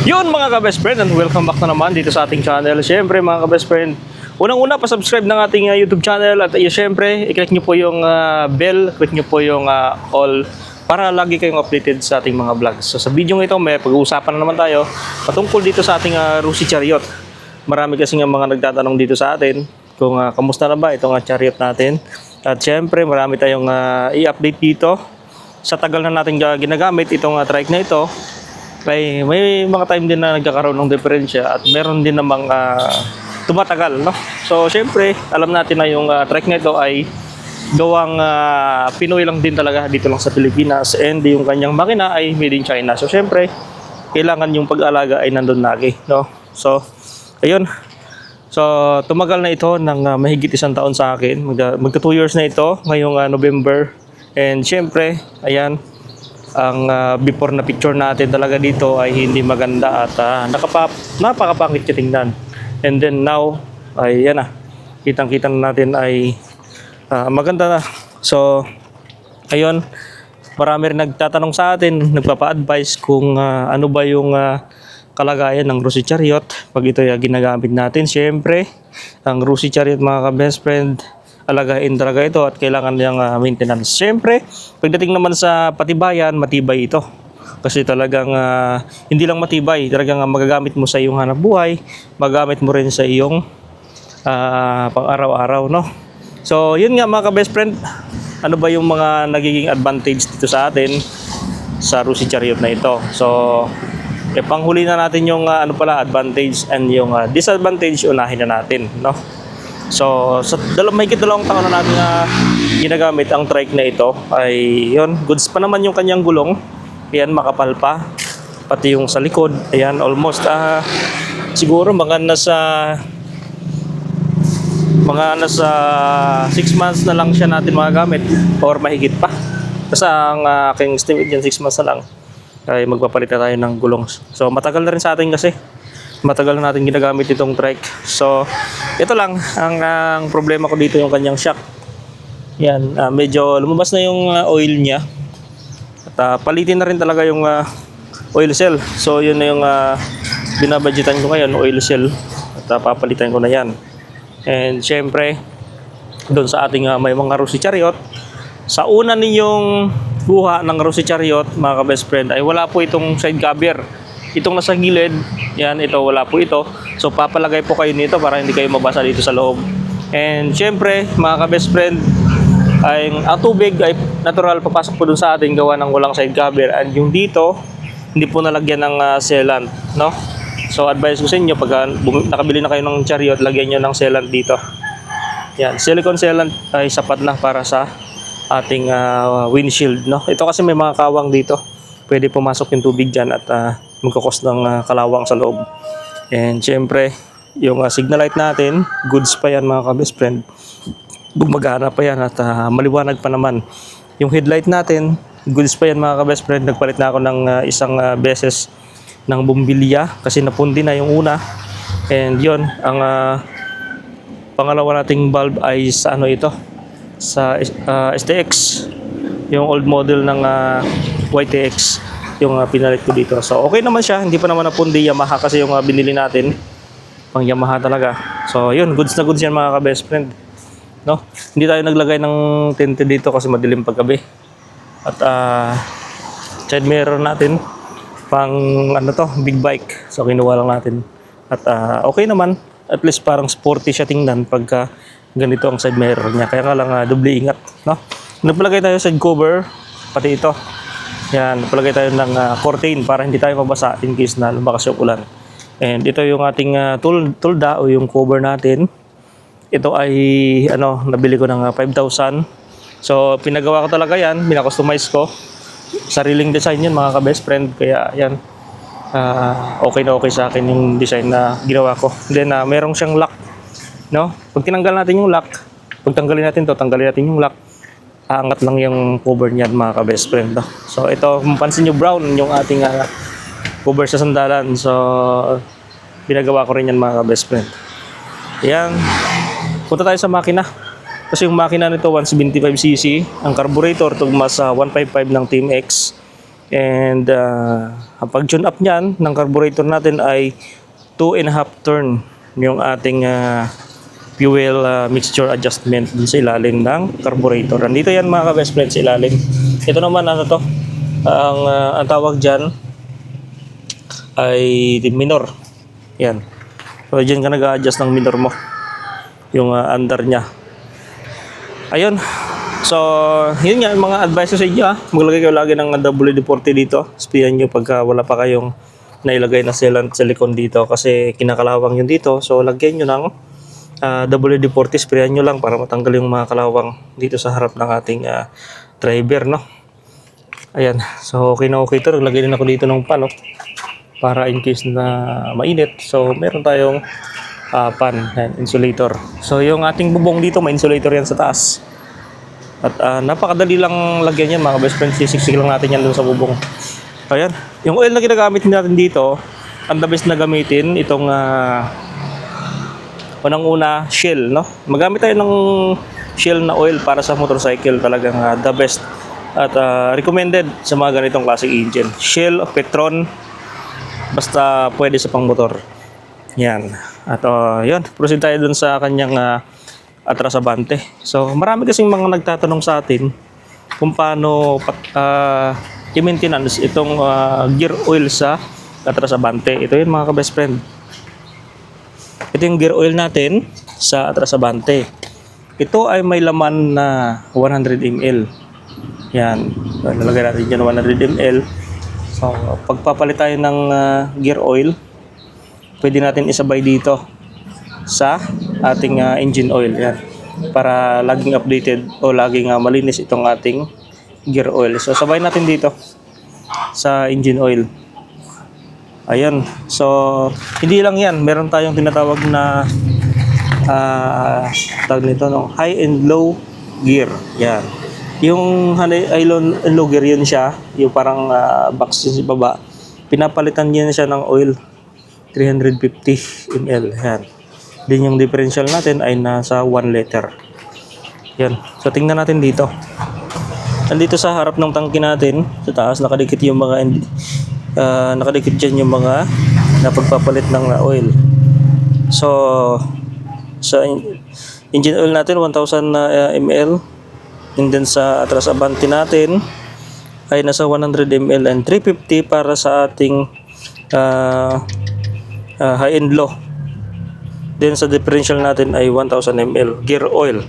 Yun mga ka-best friend and welcome back na naman dito sa ating channel. Siyempre mga ka-best friend, unang-una pa-subscribe ng ating uh, YouTube channel at uh, siyempre i-click nyo po yung uh, bell, click nyo po yung uh, all para lagi kayong updated sa ating mga vlogs. So sa video ito may pag-uusapan na naman tayo patungkol dito sa ating uh, Rusi Chariot. Marami kasi nga mga nagtatanong dito sa atin kung uh, kamusta na ba itong uh, chariot natin. At siyempre marami tayong uh, i-update dito. Sa tagal na natin uh, ginagamit itong uh, trike na ito, may, may mga time din na nagkakaroon ng diferensya at meron din namang ah, tumatagal, no? So, syempre, alam natin na yung uh, trek na ito ay gawang ah, Pinoy lang din talaga dito lang sa Pilipinas and yung kanyang makina ay made in China. So, syempre, kailangan yung pag-alaga ay nandun lagi, no? So, ayun. So, tumagal na ito ng ah, mahigit isang taon sa akin. Magka, magka 2 years na ito ngayong ah, November. And syempre, ayan, ang ah, before na picture natin talaga dito ay hindi maganda at uh, nakapap napakapangit tingnan. And then now ay yan na. Kitang-kita na natin ay ah, maganda na. So ayun, marami rin nagtatanong sa atin, nagpapa-advise kung ah, ano ba yung ah, kalagayan ng Rusi Chariot pag ito ay ginagamit natin. Siyempre, ang Rusi Chariot mga ka-best friend, alagain talaga ito at kailangan niyang ah, maintenance. Siyempre, pagdating naman sa patibayan, matibay ito. Kasi talagang ah, hindi lang matibay, talagang ah, magagamit mo sa iyong hanap buhay, magamit mo rin sa iyong ah, pang-araw-araw, no? So, yun nga mga ka-best friend, ano ba yung mga nagiging advantage dito sa atin sa Rusi Chariot na ito. So, eh, panghuli na natin yung ah, ano pala advantage and yung ah, disadvantage unahin na natin, no? So, sa dalaw mahigit dalawang taon na natin na ginagamit ang trike na ito ay yon goods pa naman yung kanyang gulong. Ayan, makapal pa. Pati yung sa likod, ayan, almost ah siguro mga nasa mga nasa 6 months na lang siya natin magagamit or mahigit pa. Kasi ang ah, aking estimate dyan 6 months na lang ay magpapalit na tayo ng gulong. So matagal na rin sa atin kasi matagal na natin ginagamit itong trike. So, ito lang ang, ang problema ko dito yung kanyang shock. Yan, ah, medyo lumabas na yung ah, oil niya. At ah, palitin na rin talaga yung ah, oil cell. So, yun na yung uh, binabudgetan ko ngayon, oil cell. At ah, papalitan ko na yan. And syempre, doon sa ating ah, may mga Rusi Chariot, sa una ninyong buha ng Rusi Chariot, mga ka-best friend, ay wala po itong side cover. Itong nasa gilid, yan, ito, wala po ito. So, papalagay po kayo nito para hindi kayo mabasa dito sa loob. And, syempre, mga ka-best friend, ay ang tubig ay natural papasok po dun sa ating gawa ng walang side cover. And yung dito, hindi po nalagyan ng ah, sealant, no? So, advice ko sa inyo, pag ah, nakabili na kayo ng chariot, lagyan nyo ng sealant dito. Yan, silicone sealant ay sapat na para sa ating ah, windshield, no? Ito kasi may mga kawang dito. Pwede pumasok yung tubig dyan at uh, magkakos ng ah, kalawang sa loob. And syempre, yung ah, signal light natin, goods pa yan mga ka-best friend. Gumagana pa yan at ah, maliwanag pa naman. Yung headlight natin, goods pa yan mga ka-best friend. Nagpalit na ako ng ah, isang ah, beses ng bumbilya kasi napundi na yung una. And yon ang ah, pangalawa nating bulb ay sa ano ito sa ah, STX yung old model ng ah, YTX yung ah, pinalit ko dito. So okay naman siya. Hindi pa naman napundi Yamaha kasi yung ah, binili natin. Pang Yamaha talaga. So yun. Goods na goods yan mga ka-best friend. No? Hindi tayo naglagay ng tinte dito kasi madilim paggabi. At ah side mirror natin. Pang ano to? Big bike. So kinuha lang natin. At ah, okay naman. At least parang sporty siya tingnan pagka ganito ang side mirror niya. Kaya nga lang ah, doble ingat. No? Nagpalagay tayo side cover. Pati ito yan nagpalagay tayo ng ah, curtain para hindi tayo mabasa in case na lumakas yung ulan. And ito yung ating ah, tul tulda o yung cover natin. Ito ay ano nabili ko ng ah, 5,000 so pinagawa ko talaga yan binakustomize ko. Sariling design yun mga ka-best friend kaya yan ah, okay na okay sa akin yung design na ginawa ko. Then ah, merong siyang lock no? Pag tinanggal natin yung lock pag tanggalin natin to tanggalin natin yung lock aangat lang yung cover niyan mga ka-best friend so ito kung pansin nyo brown yung ating ah, cover sa sandalan. So pinagawa ko rin yan mga ka-best friend. Yan. Punta tayo sa makina. Kasi yung makina nito 175cc ang carburetor tugma sa 155 ng Team X. And ah, ang pag-tune up niyan ng carburetor natin ay 2 and a half turn yung ating ah, fuel ah, mixture adjustment dun sa ilalim ng carburetor. Nandito yan mga ka-best friend sa ilalim. Ito naman ano to, ang, ah, ang tawag dyan ay minor. Yan. So dyan ka nag-adjust ng minor mo. Yung ah, under niya. Ayun. So, yun nga, mga advice ko sa inyo ha. Maglagay kayo lagi ng WD-40 dito. Spiyan nyo pagka wala pa kayong nailagay na sealant silicone dito kasi kinakalawang yun dito. So, lagyan nyo ng ah, WD-40. Sprayan nyo lang para matanggal yung mga kalawang dito sa harap ng ating ah, driver, no? Ayan. So, okay na okay ito. Naglagay din ako dito ng pan, no? Para in case na mainit. So, meron tayong ah, pan, and insulator. So, yung ating bubong dito, may insulator yan sa taas. At ah, napakadali lang lagyan yan mga best friends. Sisiksik lang natin yan dun sa bubong. Ayan. Yung oil na ginagamit natin dito, ang the best na gamitin itong ah, unang-una Shell, no? Magamit tayo ng Shell na oil para sa motorcycle talagang ah, the best at ah, recommended sa mga ganitong klaseng engine. Shell Petron basta pwede sa pangmotor. Yan. At uh, yun, proceed tayo dun sa kanyang uh, Atrasabante. So, marami kasing mga nagtatanong sa atin kung paano uh, i-maintenance itong uh, gear oil sa Atrasabante. Ito yun mga ka-best friend. Ito yung gear oil natin sa Atrasabante. Ito ay may laman na 100 ml. Yan. Nalagay natin dyan 100 ml. So, pagpapalit tayo ng ah, gear oil, pwede natin isabay dito sa ating ah, engine oil. Yan. Para laging updated o laging ah, malinis itong ating gear oil. So, sabay natin dito sa engine oil. Ayan. So, hindi lang yan. Meron tayong tinatawag na ah tawag nito no, high and low gear. Yan. Yung high and low gear yun siya, yung parang ah, box yun sa baba. Pinapalitan niya siya ng oil 350 ml. Yan. Din yung differential natin ay nasa 1 liter. Yan. So tingnan natin dito. Nandito sa harap ng tangke natin, sa taas nakadikit yung mga ah, nakadikit dyan yung mga napagpapalit ng ah, oil. So sa in- engine oil natin 1000 na uh, ml and then sa atras abante natin ay nasa 100 ml and 350 para sa ating uh, uh, high and low. Then sa differential natin ay 1000 ml gear oil.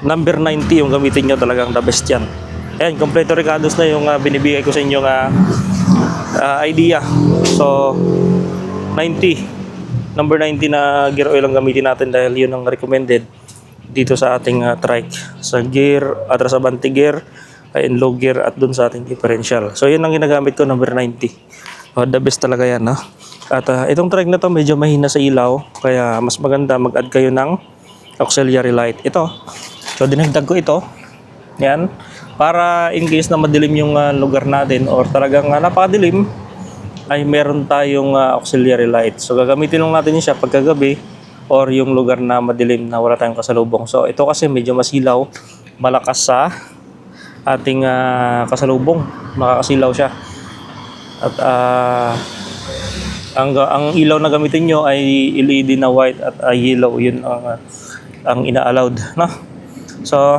Number 90 yung gamitin nyo talagang the best yan. Ayan kompleto recados na yung uh, binibigay ko sa inyo uh, uh, idea. So 90 number 90 na gear oil ang gamitin natin dahil yun ang recommended dito sa ating uh, trike. Sa gear atras abante gear in low gear at dun sa ating differential. So yun ang ginagamit ko number 90 oh, the best talaga yan no? at uh, itong trike na to medyo mahina sa ilaw kaya mas maganda mag-add kayo ng auxiliary light. Ito. So dinagdag ko ito yan para in case na madilim yung uh, lugar natin or talagang uh, napakadilim ay meron tayong uh, auxiliary light. So gagamitin lang natin siya pagkagabi or yung lugar na madilim na wala tayong kasalubong. So ito kasi medyo masilaw, malakas sa ating uh, kasalubong. Makakasilaw siya. At uh, ang, ang ilaw na gamitin nyo ay LED na white at uh, yellow. Yun ang, uh, ang ina-allowed. No? So,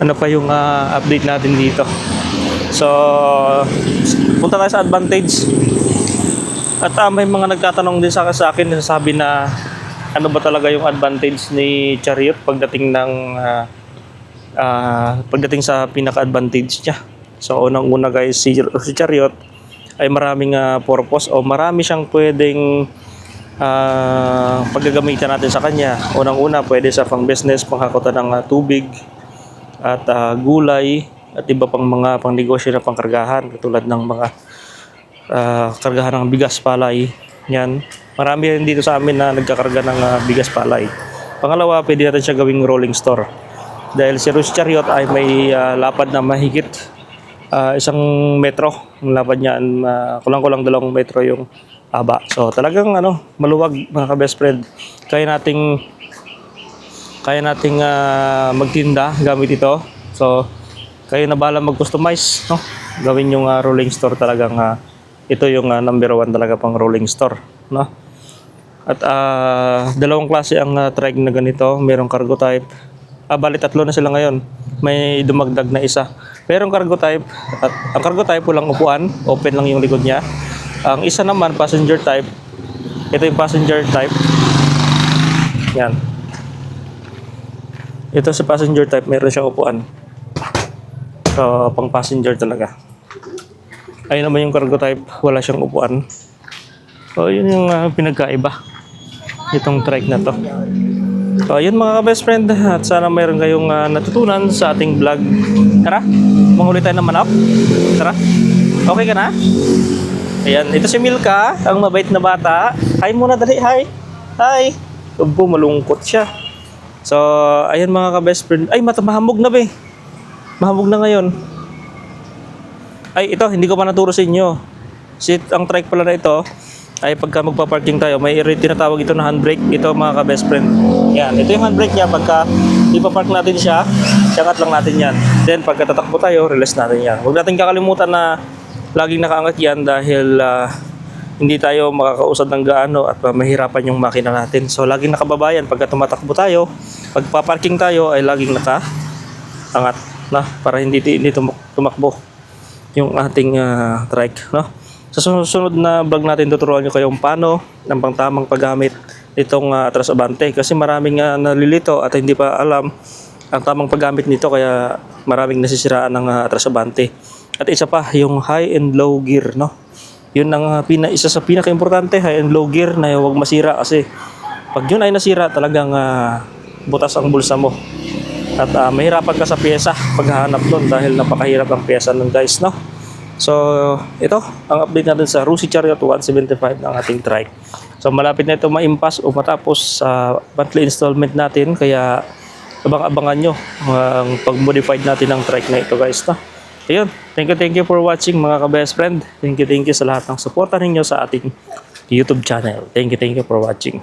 ano pa yung uh, update natin dito? So, punta tayo sa advantage. At ah, may mga nagtatanong din sa, sa akin, sabi na ano ba talaga yung advantage ni Chariot pagdating ng ah, ah, pagdating sa pinaka-advantage niya. So, unang-una guys, si, si Chariot ay maraming ah, purpose o marami siyang pwedeng ah, paggagamitan natin sa kanya. Unang-una, pwede sa pang business, panghakutan ng ah, tubig at ah, gulay at iba pang mga pang negosyo na pangkargahan katulad ng mga ah, kargahan ng bigas palay. Yan. Marami rin dito sa amin na nagkakarga ng ah, bigas palay. Pangalawa pwede natin siya gawing rolling store. Dahil si Rus Chariot ay may ah, lapad na mahigit ah, isang metro. Ang lapad niya uh, kulang-kulang dalawang metro yung haba. So talagang ano maluwag mga ka-best friend. Kaya nating kaya nating ah, magtinda gamit ito so kayo na bahala mag-customize no gawin yung ah, rolling store talagang ah, ito yung ah, number one talaga pang rolling store, no? At ah, dalawang klase ang ah, trike na ganito. Merong cargo type. Ah, bali tatlo na sila ngayon. May dumagdag na isa. Merong cargo type. At ang cargo type walang upuan. Open lang yung likod niya. Ang isa naman, passenger type. Ito yung passenger type. Yan. Ito sa passenger type, meron siyang upuan. So, pang passenger talaga. Ayun naman yung cargo type, wala siyang upuan. So, yun yung ah, pinagkaiba. Itong trike na to. So, ayun mga ka-best friend. At sana mayroon kayong ah, natutunan sa ating vlog. Tara, manghuli tayo ng manok. Tara. Okay ka na? Ayan, ito si Milka, ang mabait na bata. Hi muna, dali. Hi. Hi. Ubo, malungkot siya. So, ayan mga ka-best friend. Ay, mata mahamog na be. Mahamog na ngayon. Ay, ito, hindi ko pa naturo sa inyo. Sit, ang trike pala na ito, ay pagka magpa-parking tayo, may tinatawag ito na handbrake. Ito mga ka-best friend. Yan, ito yung handbrake niya. Pagka ipapark natin siya, siyangat lang natin yan. Then, pagka tatakbo tayo, release natin yan. Huwag natin kakalimutan na laging nakaangat yan dahil ah, hindi tayo makakausad ng gaano at ah, mahirapan yung makina natin. So, laging nakababayan. Pagka tumatakbo tayo, pagpa-parking tayo, ay laging naka-angat na para hindi, hindi tumak- tumakbo yung ating ah, trike, no? Sa susunod na vlog natin tuturuan nyo kayong paano ng pangtamang paggamit nitong uh, atras abante kasi maraming ah, nalilito at hindi pa alam ang tamang paggamit nito kaya maraming nasisiraan ng uh, atras abante. At isa pa, yung high and low gear, no? Yun ang ah, pina, isa sa pinaka-importante, high and low gear na huwag masira kasi pag yun ay nasira, talagang ah, butas ang bulsa mo. At ah, mahirapan ka sa pyesa paghahanap doon dahil napakahirap ang pyesa nun guys, no? So, ito, ang update natin sa Rusi Chariot 175 ng ating trike. So, malapit na ito maimpas o matapos sa monthly installment natin. Kaya, abang-abangan nyo ang pag-modified natin ng trike na ito guys, no? Ayun, thank you, thank you for watching mga ka-best friend. Thank you, thank you sa lahat ng suporta ninyo sa ating YouTube channel. Thank you, thank you for watching.